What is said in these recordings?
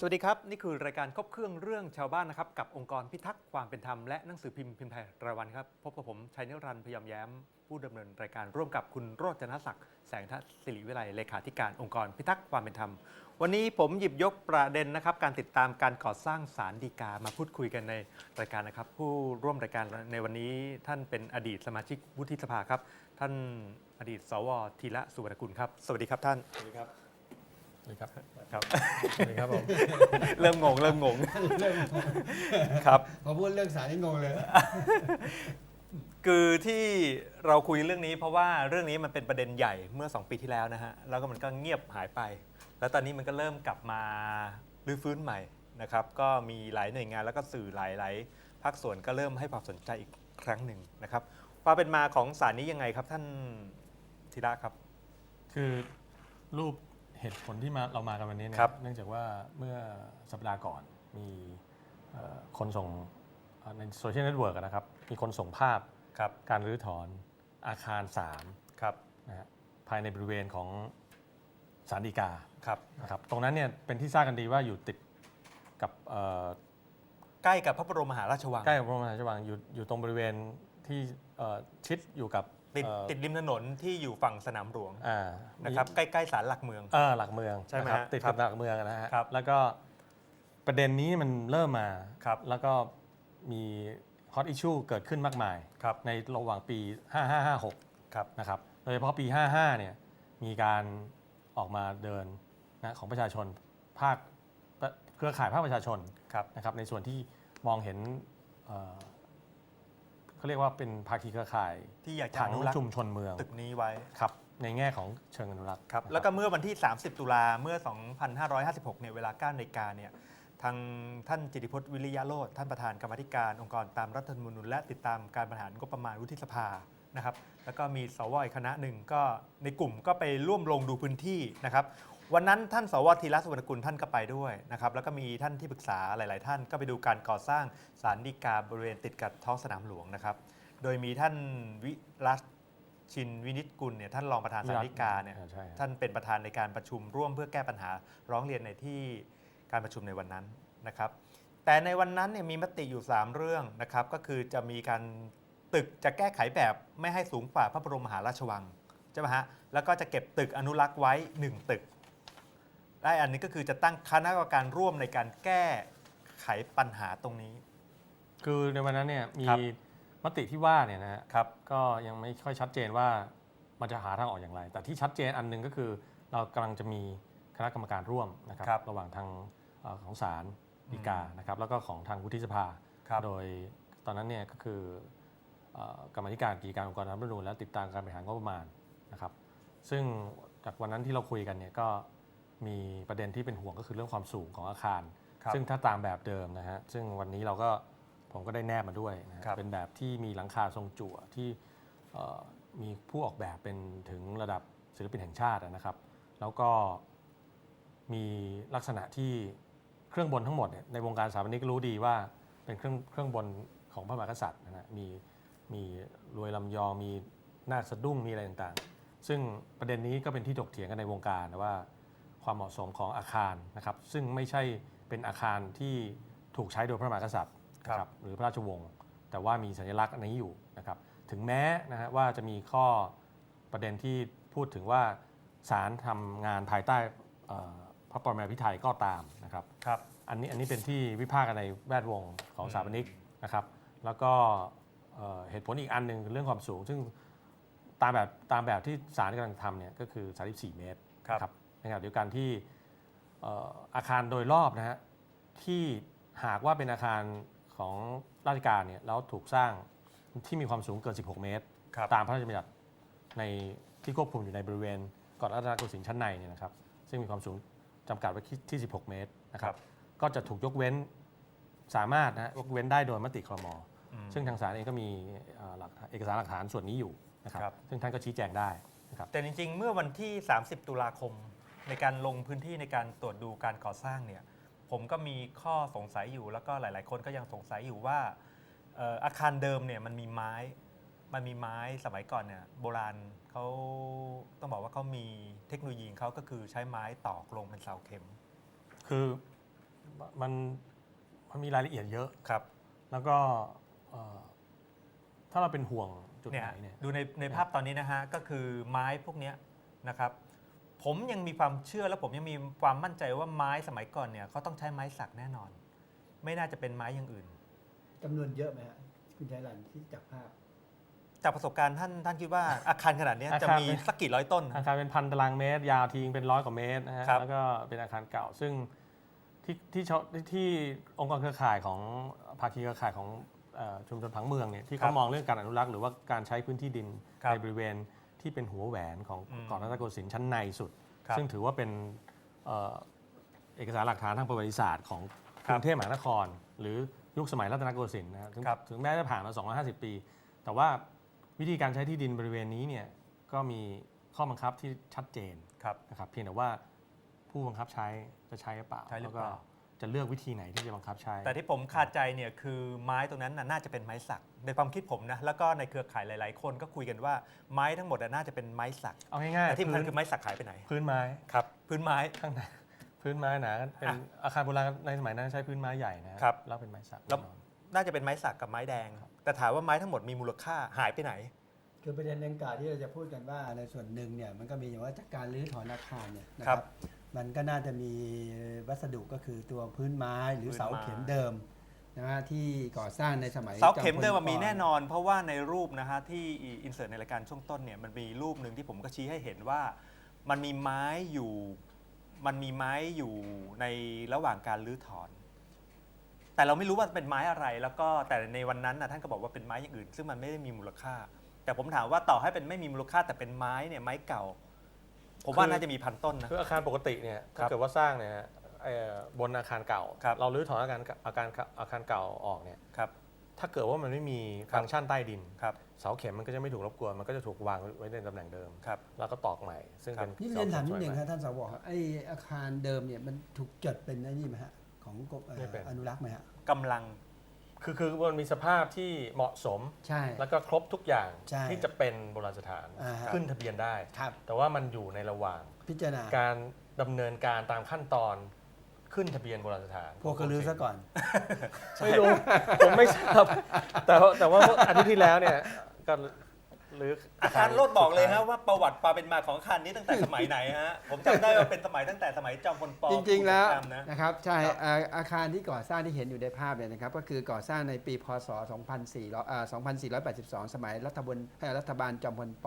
สวัสดีครับ นี่คือรายการครบเครื่องเรื่องชาวบ้านนะครับกับองค์กรพิทักษ์ความเป็นธรรมและหนังสือพิมพ์พิมพ์ไทยรายวันครับพบกับผมชัยนิรันดร์พยามแย้ม ผู้ดำเนินรายการร่วมกับคุณโรจนศักดิ์แสงทัศศิริวิไลเลขาธิการองค์กรพิทักษ์ความเป็นธรรม วันนี้ผมหยิบยกประเด็นนะครับ การติดตามการก่อสร้างศาลฎีกามาพูดคุยกันในรายการนะครับ ผู้ร่วมรายการในวันนี้ท่านเป็นอดีตสมาชิกวุฒิสภาครับ ท่านอดีต สวธีระสุวรรณกุลครับสวัสดีครับท่านสวัสดีครับ สวัสดีครับครับสวัสดีครับผมเริ่มงงเริ่มงงครับพอพูดเรื่องสารนี่งงเลย คือที่เราคุยเรื่องนี้เพราะว่าเรื่องนี้มันเป็นประเด็นใหญ่เมื่อ 2 ปีที่แล้วนะฮะแล้วก็มันก็เงียบหายไป แล้วตอนนี้มันก็เริ่มกลับมารื้อฟื้นใหม่นะครับ ก็มีหลายหน่วยงานแล้วก็สื่อหลายหลายภาคส่วนก็เริ่มให้ความสนใจอีกครั้งหนึ่งนะครับความเป็นมาของสารนี้ยังไงครับท่านธีระครับ คือรูป เหตุผลที่มาเรามากันวันนี้เนี่ยครับ เนื่องจากว่าเมื่อสัปดาห์ก่อนมีเอ่อคนส่งเอ่อในโซเชียลเน็ตเวิร์กนะครับ มีคนส่งภาพครับการรื้อถอนอาคาร ครับ3 นะฮะภายในบริเวณของสารดีกา ครับนะครับ ตรงนั้นเนี่ยเป็นที่ทราบกันดีว่าอยู่ติดกับเอ่อใกล้กับพระบรมมหาราชวัง ใกล้กับพระบรมมหาราชวังอยู่อยู่ตรงบริเวณที่เอ่อชิดอยู่กับ ติดเอ่อ ติดริมถนนที่อยู่ฝั่งสนามหลวงอ่านะครับใกล้ๆศาลหลักเมือง เออหลักเมืองใช่ไหมนะครับฮะติดครักับบหลักเมืองนะฮะครับแล้วก็ประเด็นนี้มันเริ่มมาครับ แล้วก็มีฮอตอิชชูเกิดขึ้นมากมาย ครับในระหว่างปี 5556 ครับ นะครับโดยเฉพาะปี 55 เนี่ยมีการออกมาเดินนะของประชาชนภาคเครือข่ายภาคประชาชนครับ นะครับในส่วนที่มองเห็นเอ่อ เขาเรียกว่าเป็นภาคีเครือข่ายที่อยากจะถัองนุรักษ์ ชุมชนเมืองตึกนี้ไว้ ครับในแง่ของเชิงอนุรักษ์ครับนะแล้วก็เมื่อวันที่ 30 ตุลาเมื่อ 2556 เนี่ยเวลา9นาฬิกาเนี่ยทางท่านจิติพจน์วิริยะโรธท่านประธานกรรมาธิการองค์กรตามรัฐธรรมนูญและติดตามการบริหารงบประมาณวุฒิสภานะครับ แล้วก็มีสวอีกคณะหนึ่งก็ในกลุ่มก็ไปร่วมลงดูพื้นที่นะครับ วันนั้นท่านสวธีรสุวรรณกุลท่านก็ไปด้วยนะครับแล้วก็มีท่านที่ปรึกษาหลาย ๆ ท่านก็ไปดูการก่อสร้างศาลฎีกาบริเวณติดกับท้องสนามหลวงนะครับ โดยมีท่านวิรัชชินวินิจกุลเนี่ยท่านรองประธานศาลฎีกาเนี่ยอ่ใช่ครับ ท่านเป็นประธานในการประชุมร่วมเพื่อแก้ปัญหาร้องเรียนในที่การประชุมในวันนั้นนะครับ แต่ในวันนั้นเนี่ยมีมติอยู่ 3 เรื่องนะครับ ก็คือจะมีการตึกจะแก้ไขแบบไม่ให้สูงกว่าพระบรมมหาราชวังใช่ไหมฮะแล้วก็จะเก็บตึกอนุรักษ์ไว้ 1 ตึก และอันนี้ก็คือจะตั้งคณะกรรมการร่วมในการแก้ไขปัญหาตรงนี้ คือในวันนั้นเนี่ยมีครับ มติที่ว่าเนี่ยนะฮะครับ ก็ยังไม่ค่อยชัดเจนว่ามันจะหาทางออกอย่างไร แต่ที่ชัดเจนอันหนึ่งก็คือ เรากำลังจะมีคณะกรรมการร่วมนะครับครับระหว่างทางเอ่อของศาลฎีกานะครับแล้วก็ของทางวุฒิสภา ครับ โดยตอนนั้นเนี่ยก็คือเอ่อกรรมาธิการกิจการองค์กรตามรัฐธรรมนูญและติดตามการบริหารงบประมาณนะครับซึ่งจากวันนั้นที่เราคุยกันเนี่ยก็ มีประเด็นที่เป็นห่วงก็คือเรื่องความสูงของอาคาร ครับซึ่งถ้าตามแบบเดิมนะฮะซึ่งวันนี้เราก็ผมก็ได้แนบมาด้วยนะฮะครับ เป็นแบบที่มีหลังคาทรงจั่วที่เอ่อมีผู้ออกแบบเป็นถึงระดับศิลปินแห่งชาตินะครับ แล้วก็มีลักษณะที่เครื่องบนทั้งหมดเนี่ยในวงการสถาปนิกรู้ดีว่าเป็นเครื่องเครื่องบนของพระมหากษัตริย์นะฮะมีมีรวยลำยองมีนาคสะดุ้งมีอะไรต่างๆ ซึ่งประเด็นนี้ก็เป็นที่ถกเถียงกันในวงการนะว่า ความเหมาะสมของอาคารนะครับ ซึ่งไม่ใช่เป็นอาคารที่ถูกใช้โดยพระมหากษัตริย์นะครับ หรือพระราชวงศ์ แต่ว่ามีสัญลักษณ์อันนี้อยู่นะครับ ถึงแม้นะฮะว่าจะมีข้อประเด็นที่พูดถึงว่าศาลทำงานภายใต้เอ่อพระปรมาภิไธยก็ตามนะครับครับ อันนี้อันนี้เป็นที่วิพากษ์กันในแวดวงของสถาปนิกนะครับ แล้วก็เอ่อเหตุผลอีกอันหนึ่งคือเรื่องความสูง ซึ่งตามแบบตามแบบที่ศาลกำลังทำเนี่ยก็คือ 34 เมตรครับนะ ในขณะเดียวกันที่เอ่ออาคารโดยรอบนะฮะที่หากว่าเป็นอาคารของราชการเนี่ยแล้วถูกสร้างที่มีความสูงเกิน 16 เมตรครับตามพระราชบัญญัติในที่ควบคุมอยู่ในบริเวณเกาะรัตนโกสินทร์ชั้นในเนี่ยนะครับซึ่งมีความสูงจำกัดไว้ที่ 16 เมตรนะคครัรับบก็จะถูกยกเว้นสามารถนะฮะยกเว้นได้โดยมติครมอืมซึ่งทางศาลเองก็มีเอ่อหลักฐานเอกสารหลักฐานส่วนนี้อยู่นะครับครับ ซึ่งท่านก็ชี้แจงได้นะครับแต่จริง ๆ เมื่อวันที่ 30 ตุลาคม ในการลงพื้นที่ในการตรวจดูการก่อสร้างเนี่ยผมก็มีข้อสงสัยอยู่แล้วก็หลาย ๆ คนก็ยังสงสัยอยู่ว่าเอ่ออาคารเดิมเนี่ยมันมีไม้ มันมีไม้สมัยก่อนเนี่ยโบราณเขาต้องบอกว่าเขามีเทคโนโลยีของเขาก็คือใช้ไม้ตอกลงเป็นเสาเข็มคือมันมันมีรายละเอียดเยอะ ครับ แล้วก็เอ่อถ้าเราเป็นห่วงจุดเนี่ยไหนเนี่ย ดูในในภาพตอนนี้นะฮะก็คือไม้พวกเนี้ยนะครับ ผมยังมีความเชื่อและผมยังมีความมั่นใจว่าไม้สมัยก่อนเนี่ยเขาต้องใช้ไม้สักแน่นอน ไม่น่าจะเป็นไม้อย่างอื่นจำนวนเยอะไหมฮะคุณชัยรันที่จากภาพ จากประสบการณ์ท่านท่านคิดว่าอาคารขนาดเนี้ยอาจะคารมีเป็น สักกี่ร้อยต้น อาคารเป็นพันตารางเมตร ยาวทิ้งเป็นร้อยกว่าเมตรนะฮะครับ แล้วก็เป็นอาคารเก่าซึ่งที่ที่ชที่องค์กรเครือข่ายของภาคีเครือข่ายของเอ่อชุมชนผังเมืองเนี่ยที่เขามองเรื่องการอนุรักษ์หรือว่าการใช้พื้นที่ดินครับ ในบริเวณ ที่เป็นหัวแหวนของอืมเก่อนรัตนโกสินทร์ชั้นในสุด ครับซึ่งถือว่าเป็นเอ่อเอกสารหลักฐานทางประวัติศาสตร์ของกครับรุงเทพมหานคร หรือยุคสมัยรัตนโกสินทร์นะครับถึงครับ ถึงแม้จะผ่านมา 250 ปี แต่ว่าวิธีการใช้ที่ดินบริเวณนี้เนี่ยก็มีข้อบังคับที่ชัดเจน ครับ นะครับเพียงแต่ว่าผู้บังคับใช้จะใช้หรือเปล่าใช้หรือแล้วเปก็ล่า จะเลือกวิธีไหนที่จะบังคับใช้ แต่ที่ผมคาใจเนี่ยคือไม้ตรงนั้นน่ะน่าจะเป็นไม้สัก ในความคิดผมนะแล้วก็ในเครือข่ายหลาย ๆ คนก็คุยกันว่าไม้ทั้งหมดน่ะน่าจะเป็นไม้สักเอาง่ายแต่ๆที่สำคัพื้ญนคือไม้สักหายไปไหนพื้นไม้ครับพื้นไม้ ข้างในพื้นไม้หนาเป็นอะอาคารโบราณในสมัยนั้นใช้พื้นไม้ใหญ่นะครับ แล้วเป็นไม้สักแล้วแน่นอนน่าจะเป็นไม้สักกับไม้แดง แต่ถามว่าไม้ทั้งหมดมีมูลค่าหายไปไหน คือประเด็นดังกล่าวที่เราจะพูดกันว่าในส่วนหนึ่งเนี่ยมันก็มีอย่างว่าจากการรื้อถอนอาคารเนี่ยนะคครัรับ บ มันก็น่าจะมีวัสดุก็คือตัวพื้นไม้หรือพื้นไม้เสาเข็มเดิมนะฮะที่ก่อสร้างในสมัยเสาเข็มเดิมจอมันมีพลปแน่นอน เพราะว่าในรูปนะฮะที่อินเสิร์ตในรายการช่วงต้นเนี่ยมันมีรูปหนึ่งที่ผมก็ชี้ให้เห็นว่ามันมีไม้อยู่มันมีไม้อยู่ในระหว่างการรื้อถอน แต่เราไม่รู้ว่าเป็นไม้อะไร แล้วก็แต่ในวันนั้นนะท่านก็บอกว่าเป็นไม้อย่างอื่น ซึ่งมันไม่ได้มีมูลค่า แต่ผมถามว่าต่อให้เป็นไม่มีมูลค่าแต่เป็นไม้เนี่ยไม้เก่า ผมว่าน่าจะมีพันต้นนะ คืออาคารปกติเนี่ยครัถ้าบเกิดว่าสร้างเนี่ยเอ่อบนอาคารเก่า ครับ เรารื้อถอนอาคารอาคารอาคารเก่าออกเนี่ยครับ ถ้าเกิดว่ามันไม่มีครับฟังก์ชันใต้ดิน ครับ เสาเข็มมันก็จะไม่ถูกรบกวนมันก็จะถูกวางไว้ในตำแหน่งเดิม ครับ แล้วก็ตอกใหม่ ซึ่งครับเป็นนี่เรียนถามนิดหนึ่งเสคเข็รับท่านสวครับไออาคารเดิมเนี่ยมันถูกจดเป็นไอ้นี่ไหมฮะของกรมเอ่อไม่เป็น อนุรักษ์ไหมฮะ กำลัง คือคือมันมีสภาพที่เหมาะสม ใช่ แล้วก็ครบทุกอย่างใช่ที่จะเป็นโบราณสถาน อ่าฮะขึ้นทะเบียนได้ ครับ แต่ว่ามันอยู่ในระหว่าง พิจารณาการดำเนินการตามขั้นตอนขึ้นทะเบียนโบราณสถานพวกกระลือซะก่อน ไม่รู้ ผมไม่ทราบแต่ว่าแต่ว่าอาทิตย์ที่แล้วเนี่ยก็ หรืออาคารโลดบอกเลยฮะว่าประวัติความเป็นมาของอาคารนี้ตั้งแต่สมัยไหนฮะผมจำได้ว่าเป็นสมัยตั้งแต่สมัยจอมพลปจริง ๆ แล้วสงครามนะ นะครับใช่ครับอาอาคารที่ก่อสร้างที่เห็นอยู่ในภาพเนี่ยนะครับก็คือก่อสร้างในปีพศ 2400อ่า2482 สมัยรัฐบาลเอ่อรัฐบาลจอมพลป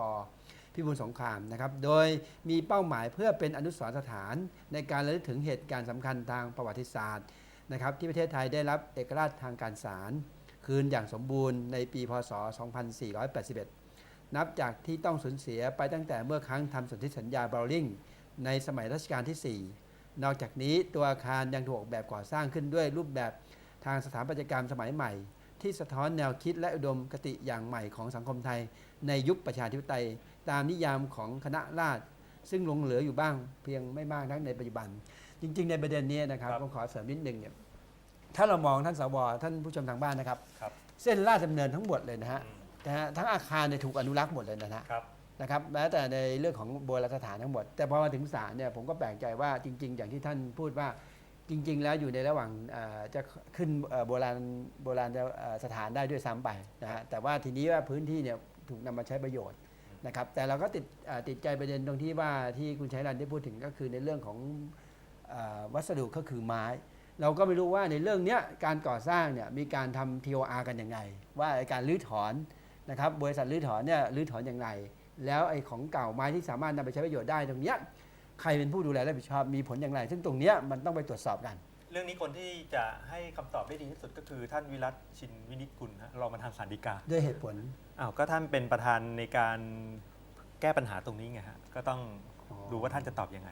พิบูลสงครามนะครับโดยมีเป้าหมายเพื่อเป็นอนุสรณ์สถานในการระลึกถึงเหตุการณ์สำคัญทางประวัติศาสตร์นะครับที่ประเทศไทยได้รับเอกราชทางการศาลคืนอย่างสมบูรณ์ในปีพศ 2481 นับจากที่ต้องสูญเสียไปตั้งแต่เมื่อครั้งทำสนธิสัญญาบราวลิงในสมัยรัชกาลที่ 4 นอกจากนี้ตัวอาคารยังถูกออกแบบก่อสร้างขึ้นด้วยรูปแบบทางสถาปัตยกรรมสมัยใหม่ ที่สะท้อนแนวคิดและอุดมคติอย่างใหม่ของสังคมไทย ในยุคประชาธิปไตย ตามนิยามของคณะราษฎรซึ่งหลงเหลืออยู่บ้างเพียงไม่มากนักในปัจจุบัน จริง ๆ ในประเด็นนี้นะครับครับผมขอเสริมนิดหนึ่งเนี่ยถ้าเรามองท่านสวท่านผู้ชมทางบ้านนะครับครับเส้นลาดดำเนินทั้งหมดเลยนะฮะอืม นะฮะทั้งอาคารเนี่ยถูกอนุรักษ์หมดเลยนะฮะครับนะครับแม้แต่ในเรื่องของโบราณสถานทั้งหมด แต่พอมาถึงศาลเนี่ยผมก็แปลกใจว่าจริง ๆ อย่างที่ท่านพูดว่าจริง ๆ แล้วอยู่ในระหว่างเอ่อจะขึ้นเอ่อโบราณโบราณเอ่อสถานได้ด้วยซ้ำไปนะฮะแต่ว่าทีนี้ว่าพื้นที่เนี่ยถูกนำมาใช้ประโยชน์นะครับแต่เราก็ติดเอ่อติดใจประเด็นตรงที่ว่าที่คุณชัยรันได้พูดถึงก็คือในเรื่องของเอ่อวัสดุก็คือไม้ เราก็ไม่รู้ว่าในเรื่องเนี้ยการก่อสร้างเนี่ยมีการทำ TOR กันยังไง ว่าไอ้การรื้อถอน นะครับบริษัทรื้อถอนเนี่ยรื้อถอนอย่างไร แล้วไอ้ของเก่าไม้ที่สามารถนำไปใช้ประโยชน์ได้ตรงเนี้ยใครเป็นผู้ดูแลรับผิดชอบมีผลอย่างไร ซึ่งตรงเนี้ยมันต้องไปตรวจสอบกัน เรื่องนี้คนที่จะให้คำตอบได้ดีที่สุดก็คือท่านวิรัตชินวินิจกุลฮะรองประธานสารดีกาด้วยเหตุผลอ้าวก็ท่านเป็นประธานในการแก้ปัญหาตรงนี้ไงฮะก็ต้องอ๋อดูว่าท่านจะตอบยังไง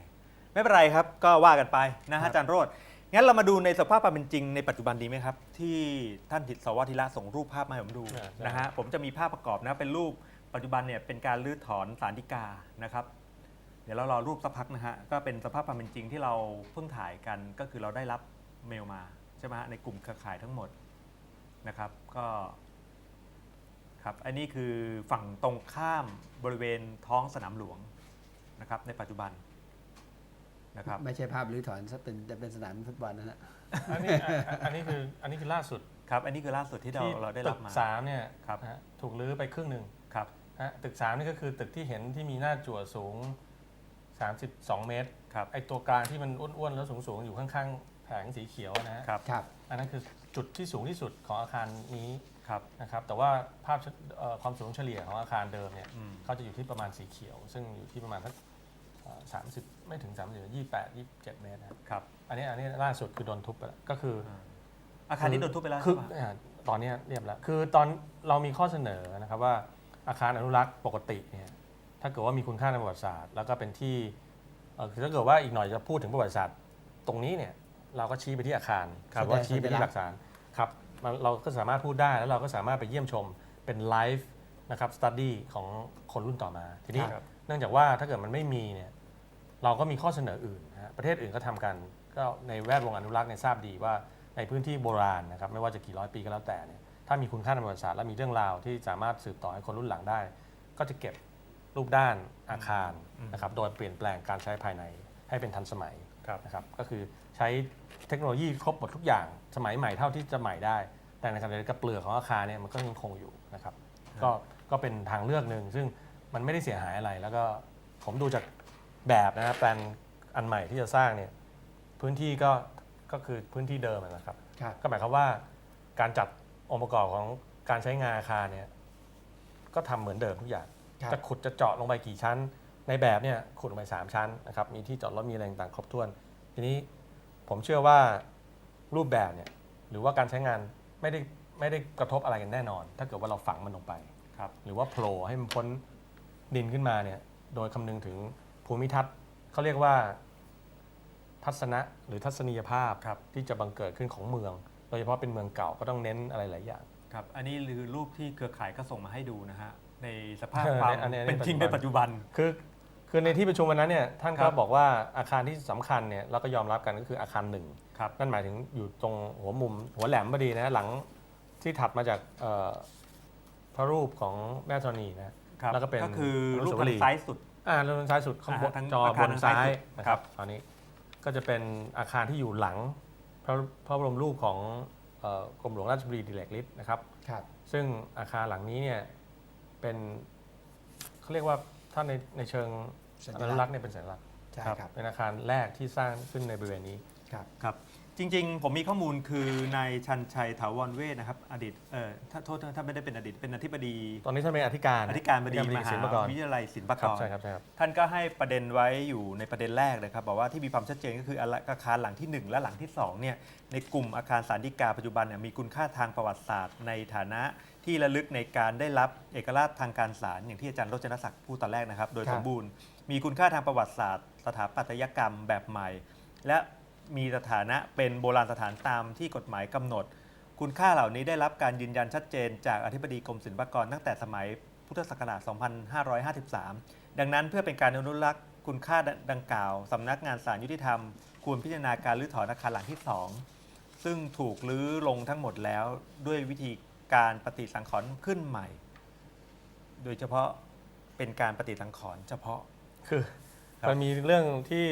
ไม่เป็นไรครับก็ว่ากันไปนะครัฮะบอาจารย์โรด งั้นเรามาดูในสภาพความเป็นจริงในปัจจุบันดีไหมครับ ที่ท่านถิตสวัสดิระส่งรูปภาพมาให้ผมดูอ่าใช่นะฮะผมจะมีภาพประกอบนะเป็นรูปปัจจุบันเนี่ยเป็นการรื้อถอนสารดีกานะครับ เดี๋ยวเรารอรูปสักพักนะฮะก็เป็นสภาพความเป็นจริงที่เราเพิ่งถ่ายกันก็คือเราได้รับเมลมาใช่ไหมฮะในกลุ่มเครือข่ายทั้งหมดนะครับ ก็ครับอันนี้คือฝั่งตรงข้ามบริเวณท้องสนามหลวงนะครับ ในปัจจุบัน นะครับไม่ใช่ภาพรื้อถอนซะเป็นจะเป็นสนามฟุตบอลนะฮะอันนี้อะอันนี้คืออันนี้คือล่าสุดครับ อันนี้คือล่าสุดที่เราที่เราได้ตึรับกมา สามเนี่ยครับ นะฮะถูกรื้อไปครึ่งหนึ่งครับ นะฮะตึกสามนี่ก็คือตึกที่เห็นที่มีหน้าจั่วสูง 32 เมตรครับ ไอตัวกลางที่มันอ้วนๆแล้วสูงๆอยู่ข้างๆแผงสีเขียวนะฮะครับ ครับ อันนั้นคือจุดที่สูงที่สุดของอาคารนี้ ครับ นะครับแต่ว่าภาพเอ่อความสูงเฉลี่ยของอาคารเดิมเนี่ยอืม เขาจะอยู่ที่ประมาณสีเขียว ซึ่งอยู่ที่ประมาณสัก สามสิบไม่ถึง3 0 28 27เมตรนะครับครับ อันนี้อันนี้ล่าสุดคือโดนทุบไปแล้วก็คืออาคารนี้โดนทุบไปแล้วคือใช่ปะอ่าตอนเนี้ยเรียบแล้วคือตอนเรามีข้อเสนอนะครับว่าอาคารอนุรักษ์ปกติเนี่ยถ้าเกิดว่ามีคุณค่าในประวัติศาสตร์ แล้วก็เป็นที่เอ่อคือถ้าเกิดว่าอีกหน่อยจะพูดถึงประวัติศาสตร์ ตรงนี้เนี่ยเราก็ชี้ไปที่อาคารครับหรือว่าชี้ไปแสดที่งหลักฐานครับมันเราก็สามารถพูดได้แล้วเราก็สามารถไปเยี่ยมชมเป็นไลฟ์นะครับสตัดดี้ของคนรุ่นต่อมาทีนี้ ครับเนื่องจากว่าถ้าเกิดมันไม่มีเนี่ยเราก็มีข้อเสนออื่นนะฮะประเทศอื่นก็ทำกัน ก็ในแวดวงอนุรักษ์เนี่ยทราบดีว่าในพื้นที่โบราณนะครับไม่ว่าจะกี่ร้อยปีก็แล้วแต่เนี่ยถ้ามีคุณค่าทางประวัติศาสตร์และมีเรื่องราวที่สามารถสืบต่อให้คนรุ่นหลังได้ ก็จะเก็บรูปด้านอาคารอืมนะครับโดยเปลี่ยนแปลงการใช้ภายในให้เป็นทันสมัยครับนะครับก็คือใช้เทคโนโลยีครบหมดทุกอย่าง สมัยใหม่เท่าที่จะใหม่ได้ แต่ในขณะเดียวกันเปลือกของอาคารเนี่ยมันก็ยังคงอยู่นะครับก็ก็เป็นทางเลือกหนึ่งซึ่ง มันไม่ได้เสียหายอะไรแล้วก็ผมดูจากแบบนะครับแปลนอันใหม่ที่จะสร้างเนี่ยพื้นที่ก็ก็คือพื้นที่เดิมนะครับ ครับ ก็หมายความว่าการจัดองค์ประกอบของการใช้งานอาคารเนี่ยก็ทำเหมือนเดิมทุกอย่าง ครับ จะขุดจะเจาะลงไปกี่ชั้น ในแบบเนี่ยขุดลงไป 3 ชั้นนะครับมีที่จอดรถมีอะไรต่างๆครบถ้วน ทีนี้ผมเชื่อว่ารูปแบบเนี่ยหรือว่าการใช้งานไม่ได้ไม่ได้กระทบอะไรกันแน่นอน ถ้าเกิดว่าเราฝังมันลงไป ครับ หรือว่าโผล่ให้มันพ้น ดินขึ้นมาเนี่ยโดยคำนึงถึงภูมิทัศน์เขาเรียกว่าทัศนะหรือทัศนียภาพครับที่จะบังเกิดขึ้นของเมือง โดยเฉพาะเป็นเมืองเก่าก็ต้องเน้นอะไรหลายอย่างครับอันนี้คือรูปที่เครือข่ายก็ส่งมาให้ดูนะฮะในสภาพเออความในอันนี้อันนี้เป็นจริงในปัปัจจจุจุบับันนคือคือในที่ประชุมวันนั้นเนี่ยท่านครัก็บบอกว่าอาคารที่สำคัญเนี่ยเราก็ยอมรับกันก็คืออาคารหนึ่งครับนั่นหมายถึงอยู่ตรงหัวมุมหัวแหลมพอดีนะหลังที่ถัดมาจากเอ่อพระรูปของแม่ธรณีนะ ครับแล้วก็เป็นก็คืออนุรูปสาวทางรีย์ซ้ายสุดอ่าทางซ้ายสุดข้างบนอ่าทั้งจออาบคารนทางซ้าซ้ายยสุดนะคครัรับบ ตอนนี้ก็จะเป็นอาคารที่อยู่หลังพระพระบรมรูปของเอ่อกรมหลวงราชบุรีดิเลกฤทธิ์นะครับ ครับซึ่งอาคารหลังนี้เนี่ยเป็นเขาเรียกว่าถ้าในในเชิงสัญอลันุกษณ์รักษ์เนี่ยเป็นสัญลักษณ์ใช่ครับ เป็นอาคารแรกที่สร้างขึ้นในบริเวณนี้ ครับ ครับ จริงๆ ผมมีข้อมูลคือนายชันชัยถาวรเวทนะครับอดีตเอ่อถ้าโทษนะถ้าไม่ได้เป็นอดีตเป็นอธิบดี ตอนนี้ท่านเป็นอธิการอธิการบดีมหาศิลปากรวิทยาลัยศิลปาคกรับรใช่ครับใช่ครับ ท่านก็ให้ประเด็นไว้อยู่ในประเด็นแรกเลยครับบอกว่าที่มีความชัดเจนก็คืออาคารหลังที่ 1 และหลังที่2เนี่ยในกลุ่มอาคารสารดิกาปัจจุบันเนี่ยมีคุณค่าทางประวัติศาสตร์ ในฐานะที่ระลึกในการได้รับเอกราชทางการศาลอย่างที่อาจารย์รจนศักดิ์พูดตอนแรกนะครับ โดยครับสมบูรณ์มีคุณค่าทางประวัติศาสตร์ สถาปัตยกรรมแบบใหม่ และ มีสถานะเป็นโบราณสถานตามที่กฎหมายกำหนด คุณค่าเหล่านี้ได้รับการยืนยันชัดเจน จากอธิบดีกรมศิลปากรตั้งแต่สมัยพุทธศักราช 2553 ดังนั้นเพื่อเป็นการอนุรักษ์คุณค่าดังกล่าวสำนักงานศาลยุติธรรม ควรพิจารณาการรื้อถอนอาคารหลังที่ 2 ซึ่งถูกรื้อลงทั้งหมดแล้วด้วยวิธีการปฏิสังขรณ์ขึ้นใหม่ โดยเฉพาะเป็นการปฏิสังขรณ์เฉพาะคือคมันมีเรื่องที่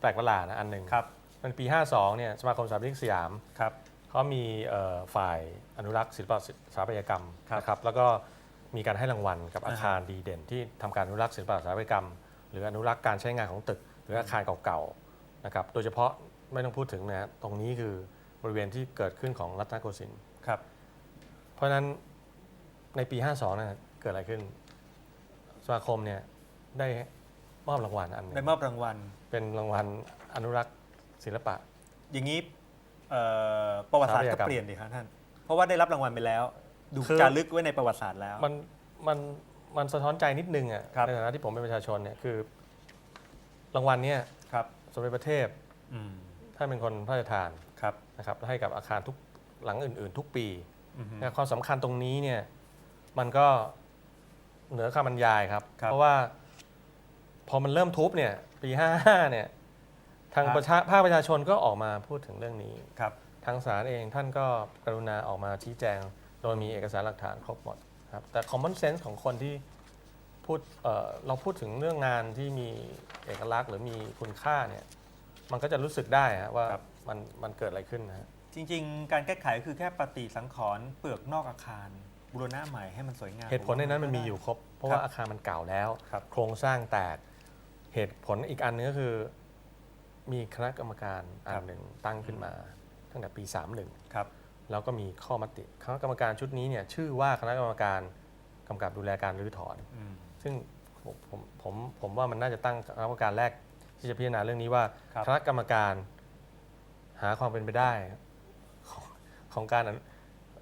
แปลกประหลาดนะอันหนึ่งครับ มันปี 52เนี่ยสมาคมสถาปนิกสยามครับ เขามีเอ่อฝ่ายอนุรักษ์ศิลปะสถาปัตยกรรมครับนะครับแล้วก็มีการให้รางวัลกับอ่าอาคารดีเด่น ที่ทำการอนุรักษ์ศิลปะสถาปัตยกรรม หรืออนุรักษ์การใช้งานของตึก หรืออาคารเก่าๆนะครับโดยเฉพาะไม่ต้องพูดถึงนะฮะตรงนี้คือบริเวณที่เกิดขึ้นของรัตนโกสินทร์ครับ เพราะฉะนั้นในปี 52นะเกิดอะไรขึ้นสมาคมเนี่ยได้มอบรางวัลอันหนึได้งมอบรางวัล เป็นรางวัลอนุรักษ์ ศิลปะ อย่างนี้เอ่อประวัติศาสตร์สถาปัตยกรรมก็เปลี่ยนดิครับท่าน เพราะว่าได้รับรางวัลไปแล้ว ดูคือจารึกไว้ในประวัติศาสตร์แล้ว มันมันมันสะท้อนใจนิดนึงอะครับในฐานะที่ผมเป็นประชาชนเนี่ยคือ รางวัลเนี้ยครับสมเด็จพระเทพอืมท่านเป็นคนพระราชทานครับนะครับให้กับอาคารทุกหลังอื่น ๆ ทุกปีอือฮึนะความสำคัญตรงนี้เนี่ยมันก็เหนือคำบรรยายครับครับ เพราะว่า พอมันเริ่มทุบเนี่ย ปี 55เนี่ย ทางครับประชาภาคประชาชนก็ออกมาพูดถึงเรื่องนี้ ครับ ทางศาลเองท่านก็กรุณาออกมาชี้แจง โดยมีเอกสารหลักฐานครบหมดครับแต่ common sense ของคนที่พูดเอ่อเราพูดถึงเรื่องงานที่มีเอกลักษณ์หรือมีคุณค่าเนี่ยมันก็จะรู้สึกได้ฮะว่าครับ มันมันเกิดอะไรขึ้นนะฮะ จริง ๆ การแก้ไขก็คือแค่ปฏิสังขรณ์เปลือกนอกอาคาร บูรณะใหม่ให้มันสวยงาม เหตุผลในนั้นมันมีอยู่ครบ เพราะว่าอาคารมันเก่าแล้ว ครับโครงสร้างแตก เหตุผลอีกอันนึงก็คือ มีคณะกรรมการอันหนึ่งตั้งขึ้นมา ตั้งแต่ปี 31ครับแล้วก็มีข้อมติคณะกรรมการชุดนี้เนี่ยชื่อว่าคณะกรรมการกำกับดูแลการรื้อถอนอืมซึ่งผมผมผมผมว่ามันน่าจะตั้งคณะกรรมการแรกที่จะพิจารณาเรื่องนี้ว่าครับคณะกรรมการหาความเป็นไปได้ของของการอนุ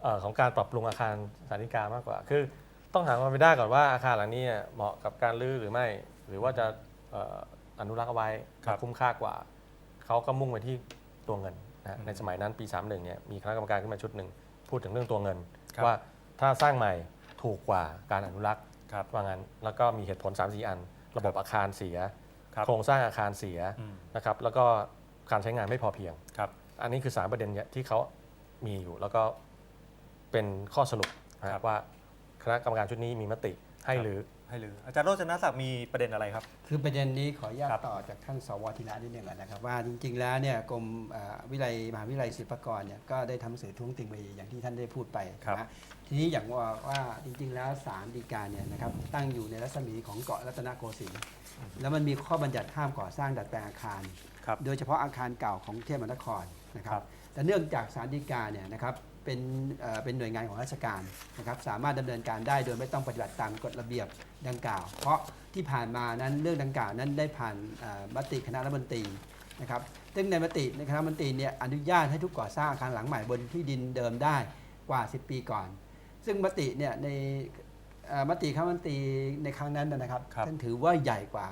เอ่อของการปรับปรุงอาคารสถานิกามากกว่า คือต้องหาความเป็นไปได้ก่อนว่าอาคารหลังนี้เนี่ยเหมาะกับการรื้อหรือไม่ หรือว่าจะเอ่ออนุรักษ์เอาไว้ครับคุ้มค่ากว่า เขาก็มุ่งไปที่ตัวเงินนะฮะในสมัยนั้นปี 31เนี่ยมีคณะกรรมการขึ้นมาชุดหนึ่งพูดถึงเรื่องตัวเงิน ครับว่าถ้าสร้างใหม่ถูกกว่าการอนุรักษ์ครับว่างั้นแล้วก็มีเหตุผล 3 4 อัน ระบบอาคารเสีย ครับโครงสร้างอาคารเสียอืม นะครับแล้วก็การใช้งานไม่พอเพียง ครับ อันนี้คือ 3 ประเด็นเนี่ยที่เขามีอยู่แล้วก็เป็นข้อสรุปนะคครัรับบว่าคณะกรรมการชุดนี้มีมติให้ครับ หรือ ให้ลืออาจารย์โรจนศักดิ์มีประเด็นอะไรครับ คือประเด็นนี้ขออนุญาตครับต่อจากท่านสวทีระนิดหนึ่งก่อนนะครับ ว่าจริงๆแล้วเนี่ยกรมเอ่อวิไลมหาวิทยาลัยศิลปากรเนี่ยก็ได้ทำหนังสือท้วงติงไปอย่างที่ท่านได้พูดไปครับนะทีนี้อย่างว่าว่าจริงๆแล้วศาลฎีกาเนี่ยนะครับตั้งอยู่ในรัศมีของเกาะรัตนโกสินทร์แล้วมันมีข้อบัญญัติห้ามก่อสร้างดัดแปลงอาคาร ครับ โดยเฉพาะอาคารเก่าของกรุงเทพมหานครนะคครัรับ บแต่เนื่องจากศาลฎีกาเนี่ยนะครับ เป็นเอ่อเป็นหน่วยงานของราชการนะครับสามารถดำเนินการได้โดยไม่ต้องปฏิบัติตามกฎระเบียบดังกล่าว เพราะที่ผ่านมานั้นเรื่องดังกล่าวนั้นได้ผ่านเอ่อมติคณะรัฐมนตรีนะครับซึ่งในมติในคณะรัฐมนตรีเนี่ยอนุญาตให้ทุกก่อสร้างอาคารหลังใหม่บนที่ดินเดิมได้กว่า 10 ปีก่อน ซึ่งมติเนี่ยในเอ่อมติคณะรัฐมนตรีในครั้งนั้นนะนะครับครับท่านถือว่าใหญ่กว่า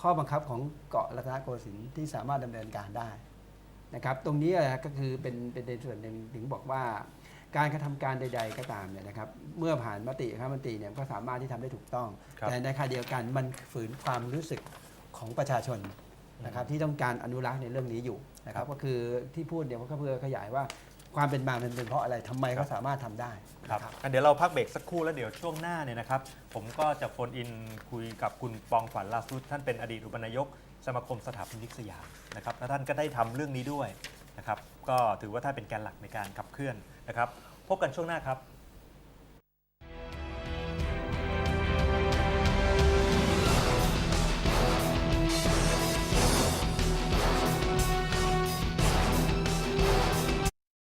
ข้อบังคับของเกาะรัตนโกสินทร์ที่สามารถดำเนินการได้ นะครับตรงนี้แหละก็คือเป็นเป็นในส่วนหนึ่งถึงบอกว่า การกระทำการใด ๆ ก็ตามเนี่ยนะครับเมื่อผ่านมติคณะรัฐมนตรีเนี่ยก็สามารถที่ทำได้ถูกต้อง ครับ แต่ในขณะเดียวกันมันฝืนความรู้สึกของประชาชนนะครับที่ต้องการอนุรักษ์ในเรื่องนี้อยู่นะครับก็คือที่พูดเนี่ยก็เพื่อขยายว่าความเป็นมามันเป็นเพราะอะไรทำไมเขาสามารถทำได้ครับ นะ งั้นเดี๋ยวเราพักเบรกสักครู่แล้วเดี๋ยวช่วงหน้าเนี่ยนะครับ ผมก็จะโฟนอินคุยกับคุณปองขวัญลาสุดท่านเป็นอดีตอุปนายก สมาคมสถาปนิกสยามนะครับและท่านก็ได้ทำเรื่องนี้ด้วยนะครับ ก็ถือว่าท่านเป็นแกนหลักในการขับเคลื่อนนะครับ พบกันช่วงหน้าครับ